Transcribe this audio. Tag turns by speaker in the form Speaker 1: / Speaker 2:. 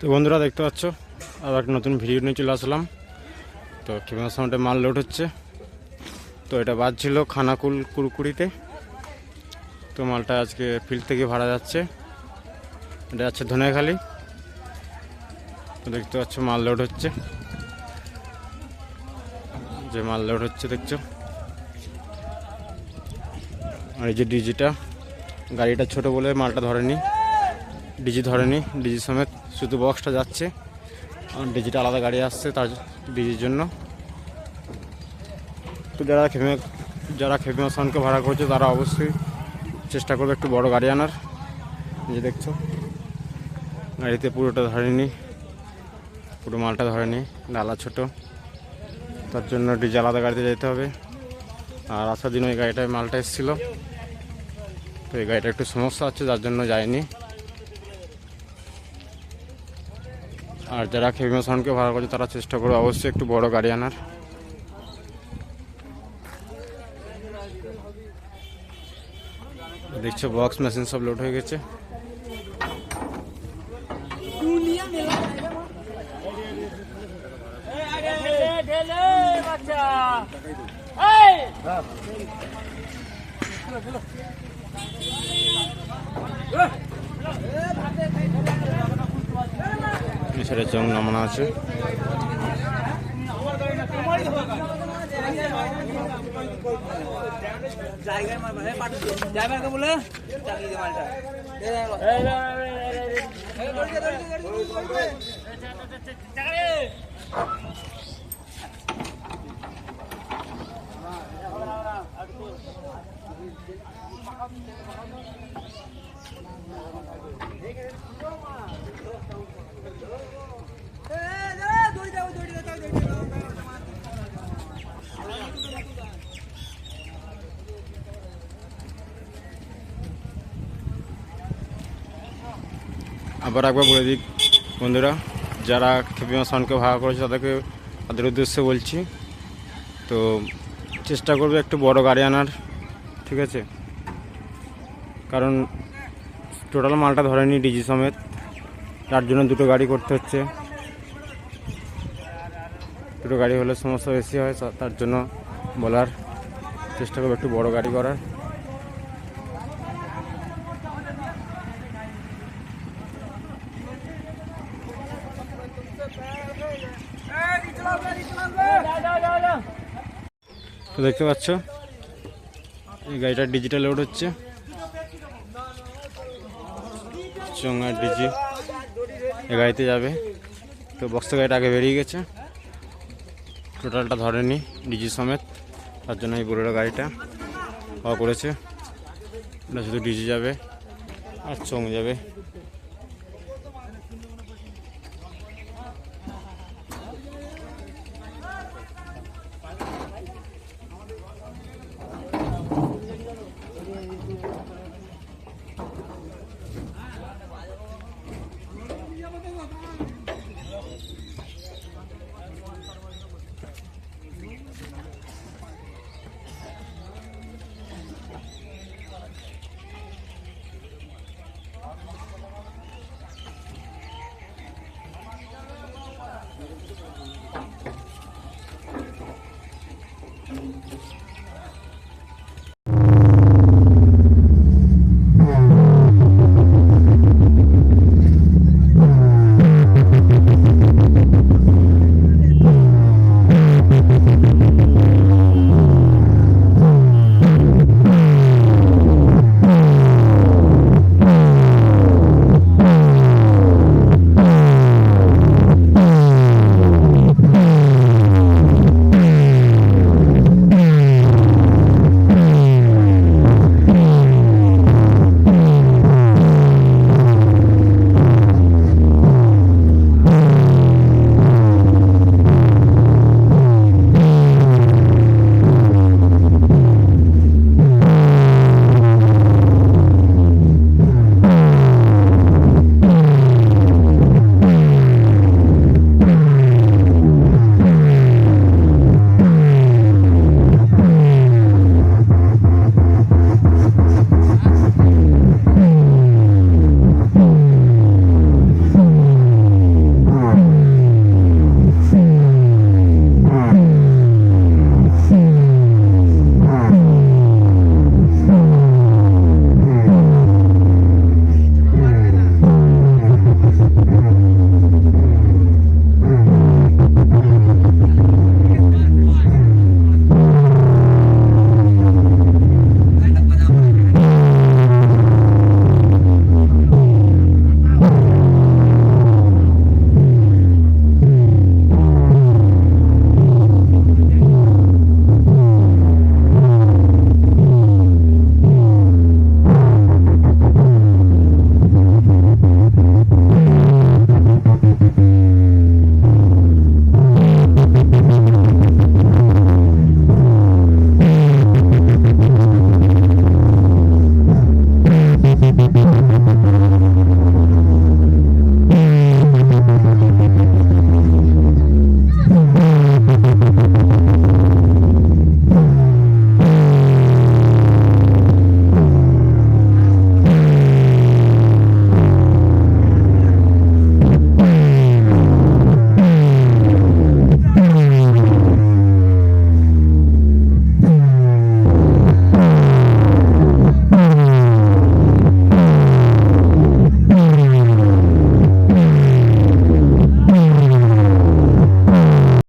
Speaker 1: তো বন্ধুরা দেখতে পাচ্ছ, আবার একটা নতুন ভিডিও নিয়ে চলে আসলাম। তো খেমার সাউন্ডে মাল লোড হচ্ছে। তো এটা বাজছিল খানাকুল কুরকুড়িতে। তো মালটা আজকে ফিল্ড থেকে ভাড়া যাচ্ছে। এটা যাচ্ছে ধনেখালি। দেখতে পাচ্ছ মাল লোড হচ্ছে। যে মাল লোড হচ্ছে দেখছ। আর এই যে ডিজিটা, গাড়িটা ছোট বলে মালটা ধরেনি। ডিজি ধরেনি ডিজি সমেত শুধু বক্সটা যাচ্ছে। ডিজিটা আলাদা গাড়ি আসছে তার ডিজির জন্য। তো যারা খেমে যারা খেমে ভাড়া করছে, তারা অবশ্যই চেষ্টা করবে একটু বড় গাড়ি আনার। যে দেখছ, গাড়িতে পুরোটা ধরেনি, পুরো মালটা ধরেনি, ডালা ছোট। তার জন্য ডিজে আলাদা গাড়িতে যেতে হবে। আর আসার দিন ওই গাড়িটায় মালটা এসেছিল। তো এই গাড়িটা একটু সমস্যা আছে যার জন্য যায়নি। আর যারা সাউন্ডকে ভাড়া করছে তারা চেষ্টা করবে অবশ্যই একটু বড় গাড়ি আনার দেখছ বক্স মেশিন সব লোড হয়ে গেছে এছাড়া জং নামানো আছে।
Speaker 2: ড্রাইভারকে বলে
Speaker 1: আবার একবার বলে দিই, বন্ধুরা, যারা খেপিমা সাউন্ডকে ভাড়া করেছে, তাদেরকে তাদের উদ্দেশ্যে বলছি, তো চেষ্টা করবে একটু বড় গাড়ি আনার, ঠিক আছে? কারণ টোটাল মালটা ধরেনি ডিজি সমেত, তার জন্য দুটো গাড়ি করতে হচ্ছে। দুটো গাড়ি হলে সমস্যা বেশি হয় তার জন্য বলার চেষ্টা করবে একটু বড় গাড়ি করার। তো দেখতে পাচ্ছ? এই গাড়িটা ডিজিটাল লোড হচ্ছে। চোঙার ডিজি এই গাড়িতে যাবে। তো বক্স গাড়িটা আগে বেরিয়ে গেছে। টোটালটা ধরেনি ডিজি সমেত। তার জন্য এই বুড়োটা গাড়িটা হওয়া করেছে। এটা শুধু ডিজি যাবে আর চোঙ যাবে। Thank you.